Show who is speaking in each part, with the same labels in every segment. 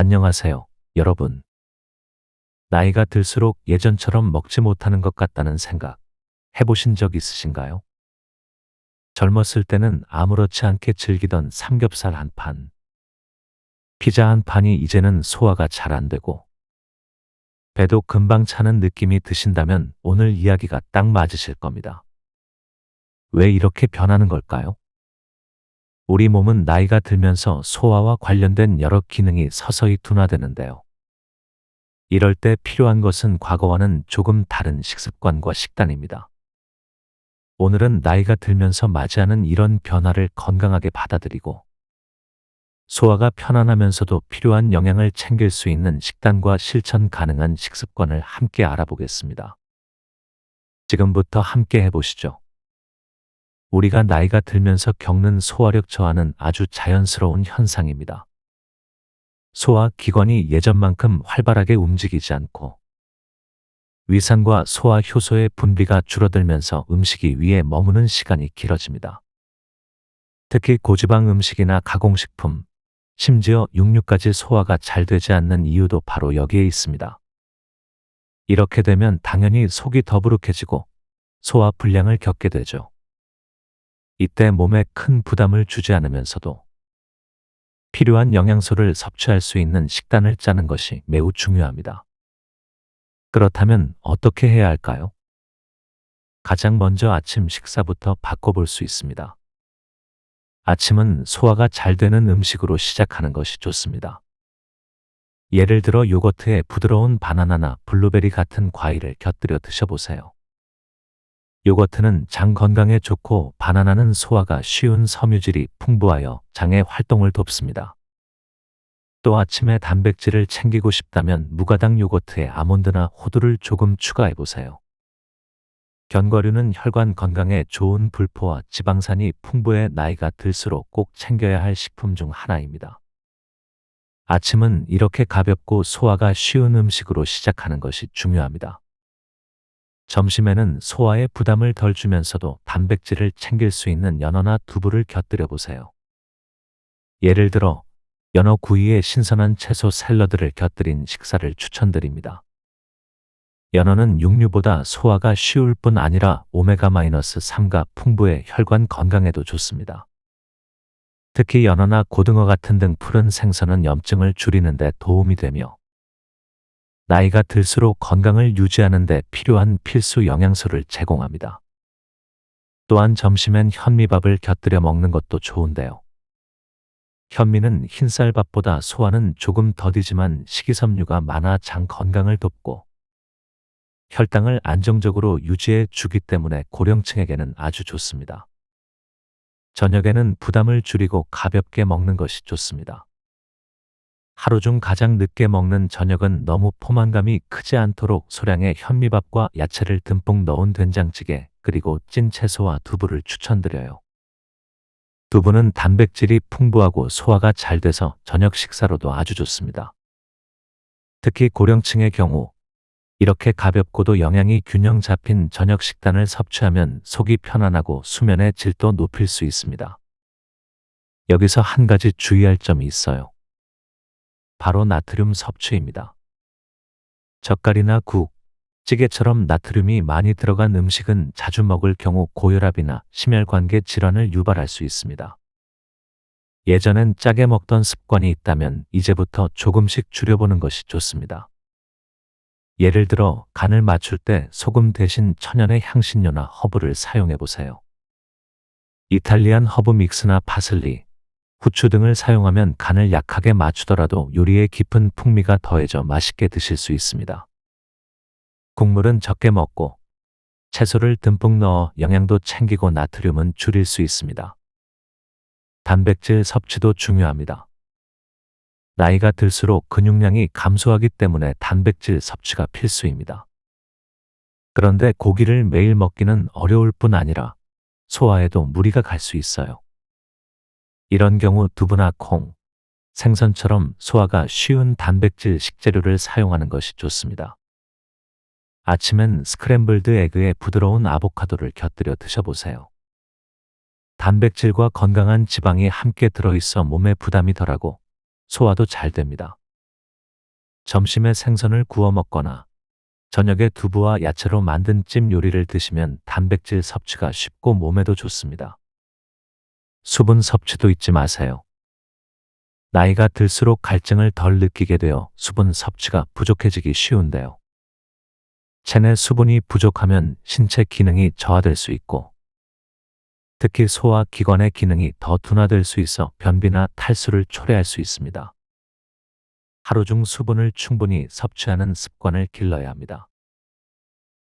Speaker 1: 안녕하세요, 여러분. 나이가 들수록 예전처럼 먹지 못하는 것 같다는 생각 해보신 적 있으신가요? 젊었을 때는 아무렇지 않게 즐기던 삼겹살 한 판, 피자 한 판이 이제는 소화가 잘 안 되고, 배도 금방 차는 느낌이 드신다면 오늘 이야기가 딱 맞으실 겁니다. 왜 이렇게 변하는 걸까요? 우리 몸은 나이가 들면서 소화와 관련된 여러 기능이 서서히 둔화되는데요. 이럴 때 필요한 것은 과거와는 조금 다른 식습관과 식단입니다. 오늘은 나이가 들면서 맞이하는 이런 변화를 건강하게 받아들이고 소화가 편안하면서도 필요한 영양을 챙길 수 있는 식단과 실천 가능한 식습관을 함께 알아보겠습니다. 지금부터 함께 해보시죠. 우리가 나이가 들면서 겪는 소화력 저하는 아주 자연스러운 현상입니다. 소화 기관이 예전만큼 활발하게 움직이지 않고 위산과 소화 효소의 분비가 줄어들면서 음식이 위에 머무는 시간이 길어집니다. 특히 고지방 음식이나 가공식품, 심지어 육류까지 소화가 잘 되지 않는 이유도 바로 여기에 있습니다. 이렇게 되면 당연히 속이 더부룩해지고 소화 불량을 겪게 되죠. 이때 몸에 큰 부담을 주지 않으면서도 필요한 영양소를 섭취할 수 있는 식단을 짜는 것이 매우 중요합니다. 그렇다면 어떻게 해야 할까요? 가장 먼저 아침 식사부터 바꿔볼 수 있습니다. 아침은 소화가 잘 되는 음식으로 시작하는 것이 좋습니다. 예를 들어 요거트에 부드러운 바나나나 블루베리 같은 과일을 곁들여 드셔보세요. 요거트는 장 건강에 좋고 바나나는 소화가 쉬운 섬유질이 풍부하여 장의 활동을 돕습니다. 또 아침에 단백질을 챙기고 싶다면 무가당 요거트에 아몬드나 호두를 조금 추가해 보세요. 견과류는 혈관 건강에 좋은 불포와 지방산이 풍부해 나이가 들수록 꼭 챙겨야 할 식품 중 하나입니다. 아침은 이렇게 가볍고 소화가 쉬운 음식으로 시작하는 것이 중요합니다. 점심에는 소화에 부담을 덜 주면서도 단백질을 챙길 수 있는 연어나 두부를 곁들여 보세요. 예를 들어 연어 구이에 신선한 채소 샐러드를 곁들인 식사를 추천드립니다. 연어는 육류보다 소화가 쉬울 뿐 아니라 오메가-3가 풍부해 혈관 건강에도 좋습니다. 특히 연어나 고등어 같은 등 푸른 생선은 염증을 줄이는 데 도움이 되며 나이가 들수록 건강을 유지하는 데 필요한 필수 영양소를 제공합니다. 또한 점심엔 현미밥을 곁들여 먹는 것도 좋은데요. 현미는 흰쌀밥보다 소화는 조금 더디지만 식이섬유가 많아 장 건강을 돕고 혈당을 안정적으로 유지해 주기 때문에 고령층에게는 아주 좋습니다. 저녁에는 부담을 줄이고 가볍게 먹는 것이 좋습니다. 하루 중 가장 늦게 먹는 저녁은 너무 포만감이 크지 않도록 소량의 현미밥과 야채를 듬뿍 넣은 된장찌개, 그리고 찐 채소와 두부를 추천드려요. 두부는 단백질이 풍부하고 소화가 잘 돼서 저녁 식사로도 아주 좋습니다. 특히 고령층의 경우 이렇게 가볍고도 영양이 균형 잡힌 저녁 식단을 섭취하면 속이 편안하고 수면의 질도 높일 수 있습니다. 여기서 한 가지 주의할 점이 있어요. 바로 나트륨 섭취입니다. 젓갈이나 국, 찌개처럼 나트륨이 많이 들어간 음식은 자주 먹을 경우 고혈압이나 심혈관계 질환을 유발할 수 있습니다. 예전엔 짜게 먹던 습관이 있다면 이제부터 조금씩 줄여보는 것이 좋습니다. 예를 들어 간을 맞출 때 소금 대신 천연의 향신료나 허브를 사용해 보세요. 이탈리안 허브 믹스나 파슬리, 후추 등을 사용하면 간을 약하게 맞추더라도 요리에 깊은 풍미가 더해져 맛있게 드실 수 있습니다. 국물은 적게 먹고 채소를 듬뿍 넣어 영양도 챙기고 나트륨은 줄일 수 있습니다. 단백질 섭취도 중요합니다. 나이가 들수록 근육량이 감소하기 때문에 단백질 섭취가 필수입니다. 그런데 고기를 매일 먹기는 어려울 뿐 아니라 소화에도 무리가 갈 수 있어요. 이런 경우 두부나 콩, 생선처럼 소화가 쉬운 단백질 식재료를 사용하는 것이 좋습니다. 아침엔 스크램블드 에그에 부드러운 아보카도를 곁들여 드셔보세요. 단백질과 건강한 지방이 함께 들어있어 몸에 부담이 덜하고 소화도 잘 됩니다. 점심에 생선을 구워 먹거나 저녁에 두부와 야채로 만든 찜 요리를 드시면 단백질 섭취가 쉽고 몸에도 좋습니다. 수분 섭취도 잊지 마세요. 나이가 들수록 갈증을 덜 느끼게 되어 수분 섭취가 부족해지기 쉬운데요. 체내 수분이 부족하면 신체 기능이 저하될 수 있고 특히 소화 기관의 기능이 더 둔화될 수 있어 변비나 탈수를 초래할 수 있습니다. 하루 중 수분을 충분히 섭취하는 습관을 길러야 합니다.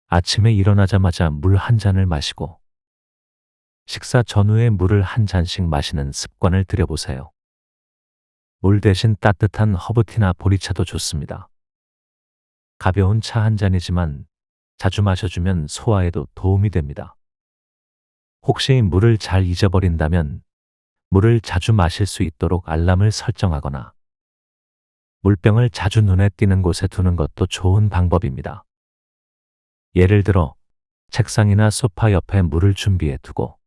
Speaker 1: 아침에 일어나자마자 물 한 잔을 마시고 식사 전후에 물을 한 잔씩 마시는 습관을 들여보세요. 물 대신 따뜻한 허브티나 보리차도 좋습니다. 가벼운 차 한 잔이지만 자주 마셔주면 소화에도 도움이 됩니다. 혹시 물을 잘 잊어버린다면 물을 자주 마실 수 있도록 알람을 설정하거나 물병을 자주 눈에 띄는 곳에 두는 것도 좋은 방법입니다. 예를 들어 책상이나 소파 옆에 물을 준비해 두고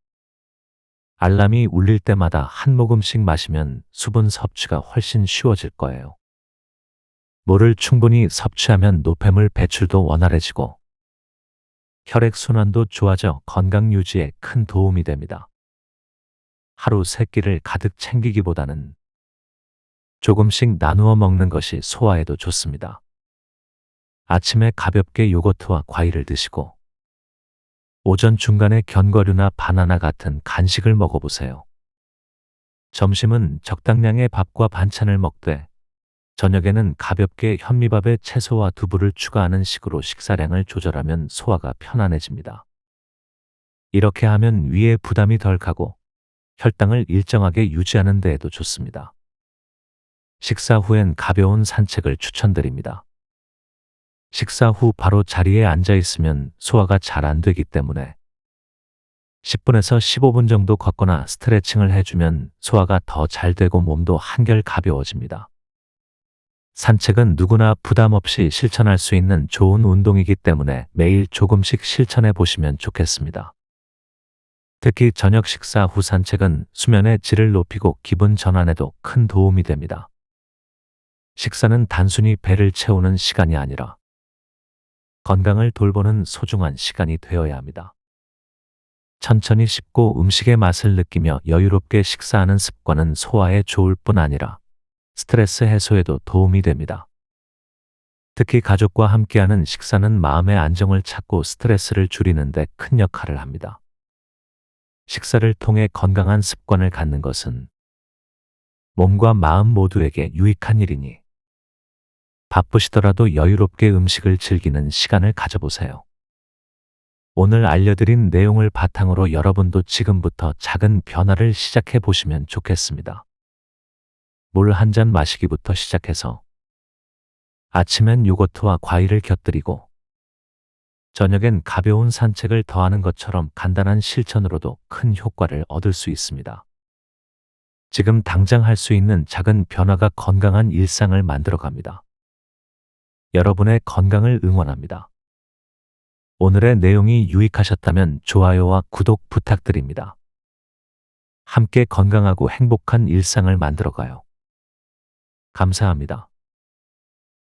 Speaker 1: 알람이 울릴 때마다 한 모금씩 마시면 수분 섭취가 훨씬 쉬워질 거예요. 물을 충분히 섭취하면 노폐물 배출도 원활해지고 혈액순환도 좋아져 건강 유지에 큰 도움이 됩니다. 하루 세 끼를 가득 챙기기보다는 조금씩 나누어 먹는 것이 소화에도 좋습니다. 아침에 가볍게 요거트와 과일을 드시고 오전 중간에 견과류나 바나나 같은 간식을 먹어보세요. 점심은 적당량의 밥과 반찬을 먹되 저녁에는 가볍게 현미밥에 채소와 두부를 추가하는 식으로 식사량을 조절하면 소화가 편안해집니다. 이렇게 하면 위에 부담이 덜 가고 혈당을 일정하게 유지하는 데에도 좋습니다. 식사 후엔 가벼운 산책을 추천드립니다. 식사 후 바로 자리에 앉아 있으면 소화가 잘 안 되기 때문에 10분에서 15분 정도 걷거나 스트레칭을 해주면 소화가 더 잘 되고 몸도 한결 가벼워집니다. 산책은 누구나 부담 없이 실천할 수 있는 좋은 운동이기 때문에 매일 조금씩 실천해 보시면 좋겠습니다. 특히 저녁 식사 후 산책은 수면의 질을 높이고 기분 전환에도 큰 도움이 됩니다. 식사는 단순히 배를 채우는 시간이 아니라 건강을 돌보는 소중한 시간이 되어야 합니다. 천천히 씹고 음식의 맛을 느끼며 여유롭게 식사하는 습관은 소화에 좋을 뿐 아니라 스트레스 해소에도 도움이 됩니다. 특히 가족과 함께하는 식사는 마음의 안정을 찾고 스트레스를 줄이는 데 큰 역할을 합니다. 식사를 통해 건강한 습관을 갖는 것은 몸과 마음 모두에게 유익한 일이니 바쁘시더라도 여유롭게 음식을 즐기는 시간을 가져보세요. 오늘 알려드린 내용을 바탕으로 여러분도 지금부터 작은 변화를 시작해 보시면 좋겠습니다. 물 한 잔 마시기부터 시작해서 아침엔 요거트와 과일을 곁들이고 저녁엔 가벼운 산책을 더하는 것처럼 간단한 실천으로도 큰 효과를 얻을 수 있습니다. 지금 당장 할 수 있는 작은 변화가 건강한 일상을 만들어 갑니다. 여러분의 건강을 응원합니다. 오늘의 내용이 유익하셨다면 좋아요와 구독 부탁드립니다. 함께 건강하고 행복한 일상을 만들어가요. 감사합니다.